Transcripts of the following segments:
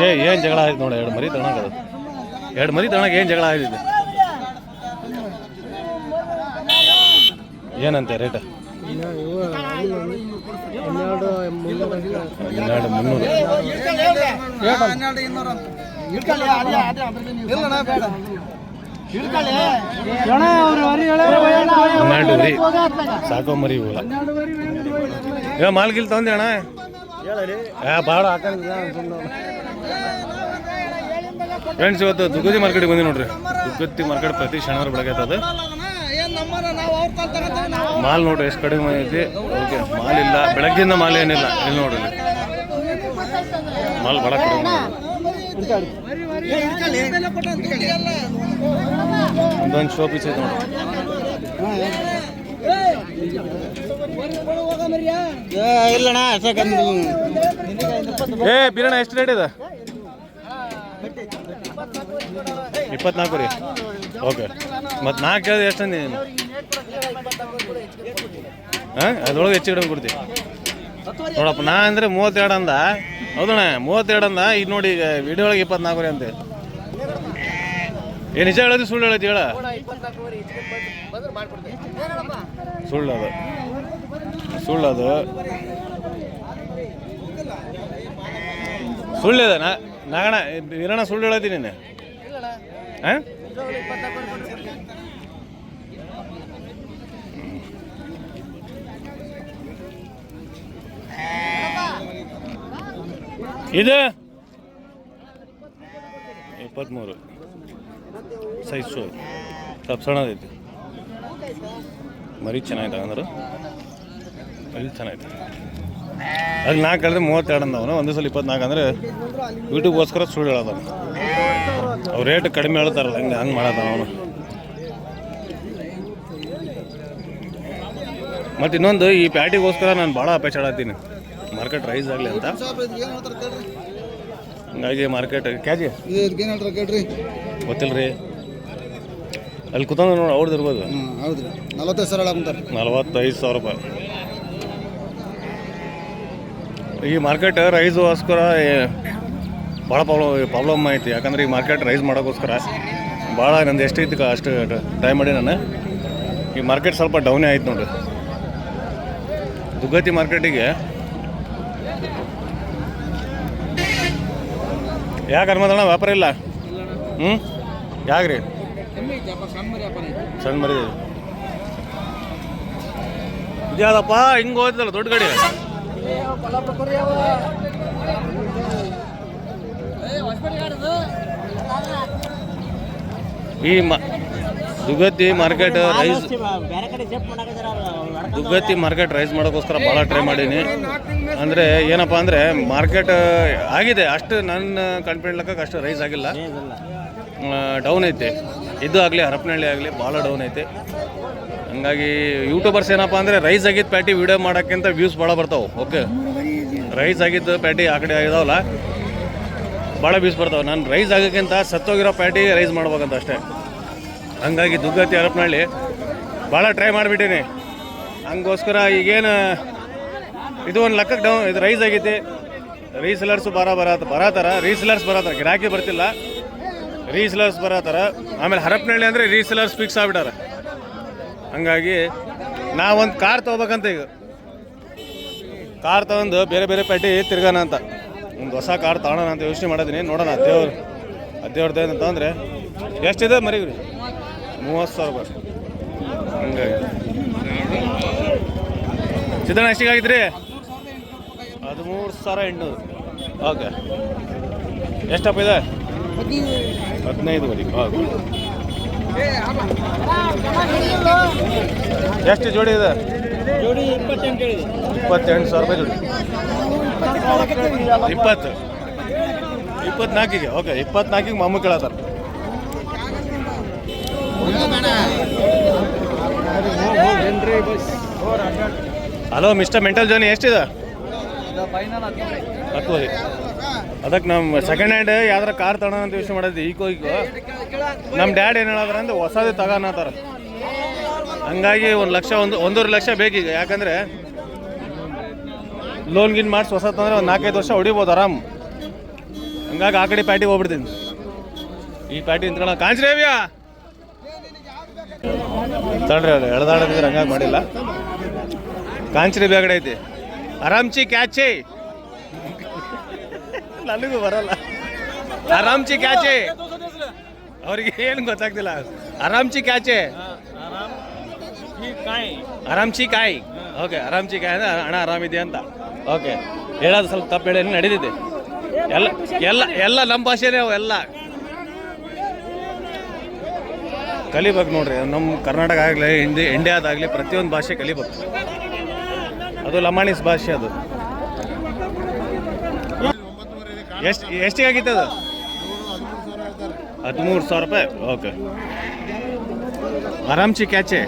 ಏ, ಏನು ಜಗಳ ಆಯ್ತು ನೋಡಿ, ಎರಡು ಮರಿ ತಗೊಳಕ ಅದು. ಎರಡು ಮರಿ ತಗೊಳಕ್ ಏನು ಜಗಳ ಆಗಿದೆ ಏನಂತೆ ರೇಟ್? ಹನ್ನೆರಡು ಮುನ್ನೂರು. ಹನ್ನೆರಡು ಮರಿ. ಸಾಕೋ ಮರಿ ಇವು ಏ ಮಾಲ್ಗಿಲ್ ತಂದೆ ಅಣ್ಣ. ಏ ಭಾಳ ಹಾಕಂಗಿಲ್ಲ ಫ್ರೆಂಡ್ಸ್ ಇವತ್ತು ದುಗ್ಗತಿ ಮಾರ್ಕೆಟಿಗೆ ಬಂದಿ ನೋಡ್ರಿ. ದುಗ್ಗತಿ ಮಾರ್ಕೆಟ್ ಪ್ರತಿ ಶನಿವಾರ ಬೆಳಗ್ಗೆ ಅದು. ಮಾಲ್ ನೋಡ್ರಿ ಎಷ್ಟು ಕಡಿಮೆ ಐತಿ. ಓಕೆ ಮಾಲ್ ಇಲ್ಲ. ಬೆಳಗ್ಗಿಂದ ಮಾಲ್ ಏನಿಲ್ಲ. ಇಲ್ಲಿ ನೋಡ್ರಿ. ಮಾಲ್ ಬಡ ಕಡಿಮೆ ಒಂದೊಂದು ಶೋ ಪೀಸ್ ಐತೆ ನೋಡಿ ಇಲ್ಲಣ್ಣ ಏ ಬಿರಣ ಎಷ್ಟು ರೇಟ್ ಇದೆ? ಇಪ್ಪತ್ನಾಲ್ಕು ರೀ ಓಕೆ. ಮತ್ತು ನಾಲ್ಕು ಕೇಳಿದ್ರೆ ಎಷ್ಟು ನೀನು? ಹಾಂ ಅದ್ರೊಳಗೆ ಹೆಚ್ಚು ಕಡಿಮೆ ಕೊಡ್ತೀವಿ ನೋಡಪ್ಪ ನಾ ಅಂದ್ರೆ ಮೂವತ್ತೆರಡು ಅಂದ. ಹೌದಣ್ಣ ಮೂವತ್ತೆರಡು ಅಂದ. ಈಗ ನೋಡಿ ಈಗ ವಿಡಿಯೋ ಒಳಗೆ ಇಪ್ಪತ್ನಾಲ್ಕು ರೀ ಅಂತೆ. ಏ ನಿಜ ಹೇಳೋದು ಸುಳ್ಳು ಹೇಳೋದು ಹೇಳ. ಸುಳ್ಳು ಅದು. ಸುಳ್ಳು ಅದು ಸುಳ್ಳಿದೆ, ನಾ ನಾಗಣ ಇರೋಣ ಸುಳ್ಳು ಹೇಳತ್ತೀನಿ ಹಾಂ? ಇದು? ಇಪ್ಪತ್ತ್ಮೂರು ಸೈಸೋ ಸ್ವಲ್ಪ ಮರಿ ಚೆನ್ನಾಗಿದೆ ಅಂದ್ರೆ. ಮರಿ ಚೆನ್ನಾಗಿದೆ ಅಲ್ಲಿ ನಾಲ್ಕು ಹೇಳಿದ್ರೆ ಮೂವತ್ತೆರಡು ಅಂದವನು ಒಂದೇ ಸಲ ಇಪ್ಪತ್ನಾಲ್ಕು ಅಂದರೆ ಯೂಟ್ಯೂಬ್ಗೋಸ್ಕರ ಸುಳ್ಳು ಹೇಳೋದ ಅವ್ರು ರೇಟ್ ಕಡಿಮೆ ಹೇಳ್ತಾರಲ್ಲ ಹಂಗೆ ಹಂಗೆ ಮಾಡದ ಅವನು. ಮತ್ತು ಇನ್ನೊಂದು ಈ ಪ್ಯಾಟಿಗೋಸ್ಕರ ನಾನು ಭಾಳ ಅಪೇಕ್ಷೆ ಆಡತ್ತೀನಿ ಮಾರ್ಕೆಟ್ ರೈಸ್ ಆಗಲಿ ಅಂತ. ಹಂಗಾಗಿ ಮಾರ್ಕೆಟ್ ಕ್ಯಾಜಿ? ಗೊತ್ತಿಲ್ಲ ರೀ ಅಲ್ಲಿ ಕುತಂದ್ರೆ ನೋಡಿ ಅವ್ರದ್ದು ಇರ್ಬೋದು. ನಲವತ್ತೈದು ಸಾವಿರ ನಲವತ್ತೈದು ಸಾವಿರ ರೂಪಾಯಿ. ಈ ಮಾರ್ಕೆಟ್ ರೈಸ್ಗೋಸ್ಕರ ಭಾಳ ಪ್ರಾಬ್ಲಮ್ ಪ್ರಾಬ್ಲಮ್ ಐತಿ. ಯಾಕಂದ್ರೆ ಈ ಮಾರ್ಕೆಟ್ ರೈಸ್ ಮಾಡೋಕ್ಕೋಸ್ಕರ ಭಾಳ ನಂದು ಎಷ್ಟು ಐತಿ ಅಷ್ಟು ಟ್ರೈ ಮಾಡಿ ನಾನು. ಈ ಮಾರ್ಕೆಟ್ ಸ್ವಲ್ಪ ಡೌನೇ ಆಯ್ತು ನೋಡಿ. ದುಗ್ಗತಿ ಮಾರ್ಕೆಟಿಗೆ ಯಾಕೆ ಅನ್ಮದಣ್ಣ ವ್ಯಾಪಾರ ಇಲ್ಲ? ಹ್ಞೂ ಯಾಕ್ರಿ? ಸಣ್ಣ ಮರಿ ಇದ್ಯಾದಪ್ಪ ಹಿಂಗೆ ಹೋಯ್ತಲ್ಲ ದೊಡ್ಡ ಗಾಡಿ? ಈ ದುಗತಿ ಮಾರ್ಕೆಟ್ ರೈಸ್ ದುಗತಿ ಮಾರ್ಕೆಟ್ ರೈಸ್ ಮಾಡೋಕ್ಕೋಸ್ಕರ ಭಾಳ ಟ್ರೈ ಮಾಡೀನಿ. ಅಂದರೆ ಏನಪ್ಪ ಅಂದರೆ ಮಾರ್ಕೆಟ್ ಆಗಿದೆ. ಅಷ್ಟು ನನ್ನ ಕಾನ್ಫಿಡೆಂಟ್ ಲೆಕ್ಕಕ್ಕೆ ಅಷ್ಟು ರೈಸ್ ಆಗಿಲ್ಲ. ಡೌನ್ ಐತೆ. ಇದು ಆಗಲಿ ಹರಪನಹಳ್ಳಿ ಆಗಲಿ ಭಾಳ ಡೌನ್ ಐತೆ. ಹಂಗಾಗಿ ಯೂಟ್ಯೂಬರ್ಸ್ ಏನಪ್ಪ ಅಂದರೆ ರೈಸ್ ಆಗಿದ್ದ ಪ್ಯಾಟಿ ವಿಡಿಯೋ ಮಾಡೋಕ್ಕಿಂತ ವ್ಯೂಸ್ ಭಾಳ ಬರ್ತಾವೆ. ಓಕೆ ರೈಸ್ ಆಗಿದ್ದು ಪ್ಯಾಟಿ ಆ ಕಡೆ ಆಗಿದಾವಲ್ಲ, ಭಾಳ ವ್ಯೂಸ್ ಬರ್ತಾವೆ. ನಾನು ರೈಸ್ ಆಗೋಕ್ಕಿಂತ ಸತ್ತೋಗಿರೋ ಪ್ಯಾಟಿ ರೈಸ್ ಮಾಡ್ಬೇಕಂತ ಅಷ್ಟೇ. ಹಂಗಾಗಿ ದುಗ್ಗತಿ ಹರಪನಹಳ್ಳಿ, ಭಾಳ ಟ್ರೈ ಮಾಡಿಬಿಟ್ಟೀನಿ. ಹಂಗೋಸ್ಕರ ಈಗೇನು, ಇದು ಒಂದು ಲೆಕ್ಕಕ್ಕೆ ಡೌನ್ ಇದು ರೈಸ್ ಆಗೈತಿ. ರೀಸೆಲರ್ಸು ಬರ ಬರತ್ತ ಬರತ್ತಾರ ರೀಸೆಲರ್ಸ್ ಬರತ್ತಾರ ಗಿರಾಕಿ ಬರ್ತಿಲ್ಲ. ರೀಸೆಲರ್ಸ್ ಬರತ್ತಾರ ಆಮೇಲೆ ಹರಪನಹಳ್ಳಿ ಅಂದರೆ ರೀಸೆಲರ್ಸ್ ಫಿಕ್ಸ್ ಆಗ್ಬಿಟ್ಟಾರ. ಹಂಗಾಗಿ ನಾವೊಂದು ಕಾರ್ ತೊಗೋಬೇಕಂತ ಈಗ. ಕಾರ್ ತಗೊಂಡು ಬೇರೆ ಬೇರೆ ಪೇಟೆ ತಿರ್ಗೋಣ ಅಂತ. ಒಂದು ಹೊಸ ಕಾರ್ ತಗೋಣ ಅಂತ ಯೋಚನೆ ಮಾಡಿದ್ದೀನಿ ನೋಡೋಣ, ದೇವ್ರು ದೇವ್ರ ದಯ ಅಂತಂದರೆ ಎಷ್ಟಿದೆ ಮರಿಗ್ರಿ? ಮೂವತ್ತು ಸಾವಿರ ರೂಪಾಯಿ ಹಂಗಾಗಿ. ಸಿದ್ದಣ್ಣ ಎಷ್ಟಿಗೆ ಆಗಿದ್ರಿ ಹದಿಮೂರು ಸಾವಿರ ಎಂಟುನೂರು. ಓಕೆ. ಎಷ್ಟಪ್ಪ ಇದೆ? ಹದಿನೈದು ಮರಿ. ಓಕೆ ಎಷ್ಟು ಜೋಡಿ ಇದೆ? ಜೋಡಿ ಇಪ್ಪತ್ತೆಂಟು ಸಾವಿರ ರೂಪಾಯಿ ಜೋಡಿ. ಇಪ್ಪತ್ತು. ಇಪ್ಪತ್ನಾಲ್ಕಿಗೆ ಓಕೆ ಇಪ್ಪತ್ನಾಲ್ಕಿಗೆ ಮಾಮೂಲಿ ಕೇಳತ್ತಾರ ಹಲೋ ಮಿಸ್ಟರ್ ಮೆಂಟಲ್ ಜೋನಿ ಎಷ್ಟಿದೆ? ಹತ್ತುವರೆ. ಅದಕ್ಕೆ ನಮ್ಮ ಸೆಕೆಂಡ್ ಹ್ಯಾಂಡ್ ಯಾವ್ದಾರ ಕಾರ್ ತಗೋಣ ಅಂತ ಯೋಚನೆ ಮಾಡೋದು ಈಕೋ ಈಕೋ ನಮ್ಮ ಡ್ಯಾಡ್ ಏನು ಹೇಳೋದ್ರ ಅಂದ್ರೆ ಹೊಸದೇ ತಗೋಣತ್ತಾರ ಹಂಗಾಗಿ ಒಂದು ಲಕ್ಷ, ಒಂದು, ಒಂದೂವರೆ ಲಕ್ಷ ಬೇಕೀಗ. ಯಾಕಂದರೆ ಲೋನ್ ಗಿನ್ ಮಾಡಿಸಿ ಹೊಸ ತಂದ್ರೆ ಒಂದು ನಾಲ್ಕೈದು ವರ್ಷ ಹೊಡಿಬೋದು ಆರಾಮ್. ಹಂಗಾಗಿ ಆ ಕಡೆ ಪ್ಯಾಟಿಗೆ ಹೋಗ್ಬಿಡ್ತೀನಿ. ಈ ಪ್ಯಾಟಿ ನಿಂತ್ಕೊಳ್ಳೋ ಕಾಂಚ್ರೇವ್ಯಾ! ತಡ್ರಿ ಅದು ಎಳ್ದಾಡೋದಿದ್ರೆ ಹಂಗಾಗಿ ಮಾಡಿಲ್ಲ. ಕಾಂಚ್ರೇವ್ಯ ಕಡೆ ಐತಿ. ಆರಾಮ್ಚಿ ಕ್ಯಾಚೆ ನನಗೂ ಬರಲ್ಲ. ಆರಾಮ್ಚಿ ಕ್ಯಾಚೆ. ಅವ್ರಿಗೆ ಏನು ಗೊತ್ತಾಗ್ತಿಲ್ಲ. ಆರಾಮ್ಚಿ ಕ್ಯಾಚೆ. ಆರಾಮ್ಚಿ ಕಾಯಿ. ಓಕೆ ಆರಾಮ್ಚಿ ಕಾಯಿ ಅಂದ್ರೆ ಹಣ ಆರಾಮಿದೆ ಅಂತ. ಓಕೆ ಹೇಳೋದು ಸ್ವಲ್ಪ ತಪ್ಪು ಹೇಳಿ ನಡೆದಿದೆ ಎಲ್ಲ ಎಲ್ಲ ಎಲ್ಲ ನಮ್ಮ ಭಾಷೆನೇ ಅವು ಎಲ್ಲ. ಕಲಿಬೇಕು ನೋಡ್ರಿ ನಮ್ಮ ಕರ್ನಾಟಕ ಆಗಲಿ ಹಿಂದಿ ಇಂಡಿಯಾದಾಗಲಿ ಪ್ರತಿಯೊಂದು ಭಾಷೆ ಕಲಿಬೇಕು. ಅದು ಲಮಾಣಿಸ್ ಭಾಷೆ ಅದು. ಎಷ್ಟು ಎಷ್ಟಿಗೆ ಆಗಿತ್ತು ಅದು? ಹದಿಮೂರು ಸಾವಿರ ರೂಪಾಯಿ? ಓಕೆ ಆರಾಮ್ಸಿ ಕ್ಯಾಚೆ.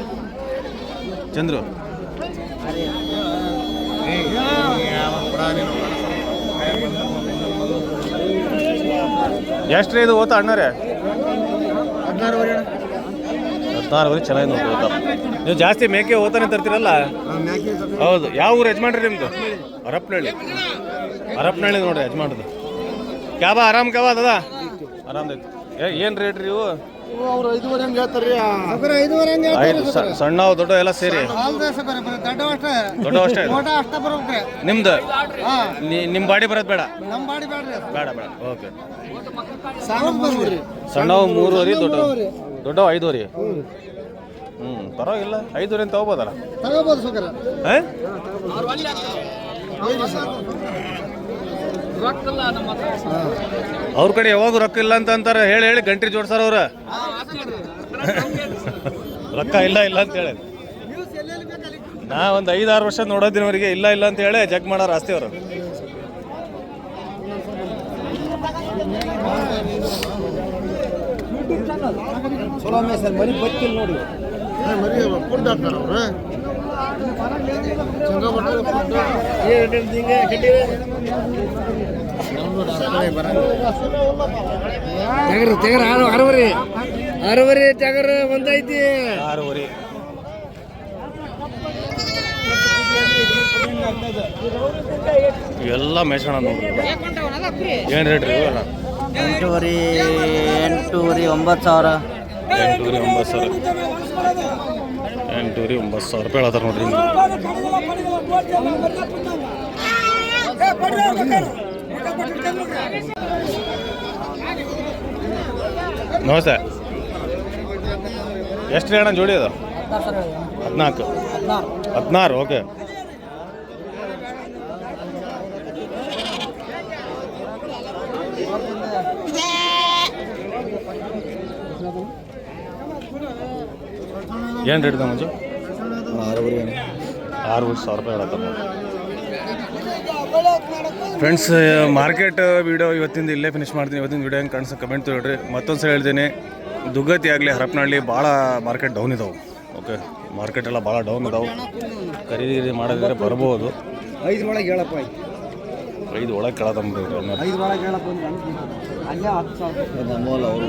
ಚಂದ್ರು. ಎಷ್ಟು ಇದು ಓದ್ತಾ ಅಣ್ಣರೇ? ಹದಿನಾರುವರೆ ಚೆನ್ನಾಗಿ ನೋಡಿ ಓದ್ತಾ ನೀವು ಜಾಸ್ತಿ ಮೇಕೆ ಓತಾನೆ ತರ್ತೀರಲ್ಲ? ಹೌದು. ಯಾವ ಊರು ಯಜಮಾನ್ರಿ ನಿಮ್ದು? ಹರಪ್ನಹಳ್ಳಿ. ಹರಪ್ನಹಳ್ಳಿ ನೋಡ್ರಿ ಯಜಮಾನ್ರದು ಕ್ಯಾಬ ಆರಾಮ್ ಕ್ಯಾಬ ಅದ ಆರಾಮ್ ಏ ಏನು ರೇಟ್ ರೀ ಇವು? ಅವ್ರು ಐದುವರೆ ಹಂಗೆ ಹೇಳ್ತಾರ್ರಿ ಸಕರೆ ಐದುವರೆ ಹಂಗೆ ಐದು ಸಣ್ಣ ದೊಡ್ಡ ಎಲ್ಲ ಸೇರಿ. ದೊಡ್ಡ ಅಷ್ಟೇ. ದೊಡ್ಡ ಅಷ್ಟೇ ಓಟ ಅಷ್ಟೇ ಬರ್ಬೇಕ್ರಿ ನಿಮ್ದು? ನಿಮ್ಮ ಬಾಡಿ ಬರೋದು ಬೇಡ? ನಮ್ಮ ಬಾಡಿ ಬೇಡ ಬೇಡ. ಓಕೆ. ಸಣ್ಣ ಮೂರುವರಿ. ಸಣ್ಣವು ಮೂರುವರೆ ದೊಡ್ಡ ದೊಡ್ಡವು ಐದುವರೆ? ಹ್ಞೂ ಪರವಾಗಿಲ್ಲ. ಐದುವರೆ ಅಂತ ತಗೋಬೋದಲ್ಲ ತಗೋಬೋದು ಸಕರೆ ಹಾಂ? ಅವ್ರ ಕಡೆ ಯಾವಾಗ ರೊಕ್ಕ ಇಲ್ಲ ಅಂತ ಅಂತಾರೆ ಹೇಳಿ ಹೇಳಿ ಗಂಟ್ರಿ ಜೋಡ್ಸಾರ ಅವ್ರ. ರೊಕ್ಕ ಇಲ್ಲ ಇಲ್ಲ ಅಂತ ಹೇಳಿ. ನಾ ಒಂದು ಐದಾರು ವರ್ಷ ನೋಡೋದಿನವರಿಗೆ ಇಲ್ಲ ಇಲ್ಲ ಅಂತ ಹೇಳಿ ಜಗ್ ಮಾಡಾರ ಆಸ್ತಿ ಅವರು. ನೋಡಿ. ತೆಗರು ತೆಗರ ತೆಗರ ಆರು ಅರವರಿ ಅರವರಿ ತೆಗರು ಒಂದೈತಿ ಆರೂವರೆ. ಎಲ್ಲ ಮೇಸಣ ನೋಡ್ರಿ. ಏನು ರೇಟ್ ರೀ ಇವೆಲ್ಲ? ಎಂಟೂವರೆ ಎಂಟೂವರೆ ಒಂಬತ್ತು ಸಾವಿರ. ಎಂಟೂವರೆ ಒಂಬತ್ತು ಸಾವಿರ. ಎಂಟೂವರೆ ಒಂಬತ್ತು ಸಾವಿರ ರೂಪಾಯಿ ಹೇಳ್ತಾರೆ ನೋಡ್ರಿ. ನಮಸ್ತೆ. ಎಷ್ಟು ರೀ ಅಣ್ಣ ಜೋಡಿ ಅದು? ಹದಿನಾಲ್ಕು. ಹದಿನಾರು, ಓಕೆ. ಏನು ರೇಟ್ ಮಂಜು ಆರು ಸಾವಿರ ರೂಪಾಯಿ ಹೇಳತ್ತಮ್ಮ. ಫ್ರೆಂಡ್ಸ್ ಮಾರ್ಕೆಟ್ ವೀಡಿಯೋ ಇವತ್ತಿಂದ ಇಲ್ಲೇ ಫಿನಿಶ್ ಮಾಡ್ತೀನಿ. ಇವತ್ತಿನ ವೀಡಿಯೋ ಹೆಂಗೆ ಕಾಣಿಸ್ತಾ ಕಮೆಂಟ್ ತೊಗೊಳ್ರಿ ಮತ್ತೊಂದು ಸಲ ಹೇಳ್ತೀನಿ. ದುಗ್ಗತಿ ಆಗಲಿ ಹರಪನಹಳ್ಳಿ ಭಾಳ ಮಾರ್ಕೆಟ್ ಡೌನ್ ಇದಾವೆ. ಓಕೆ ಮಾರ್ಕೆಟ್ ಎಲ್ಲ ಭಾಳ ಡೌನ್ ಇದಾವೆ. ಖರೀದಿ ಮಾಡೋದಿದ್ರೆ ಬರ್ಬೋದು. ಐದು ಒಳಗೆ ಹೇಳಪ್ಪ ಐದು ಒಳಗೆ ಕೇಳತ್ತಂಬ್ರಿ ಐದು ಒಳಗೆ ಹೇಳಪ್ಪ ಅವರು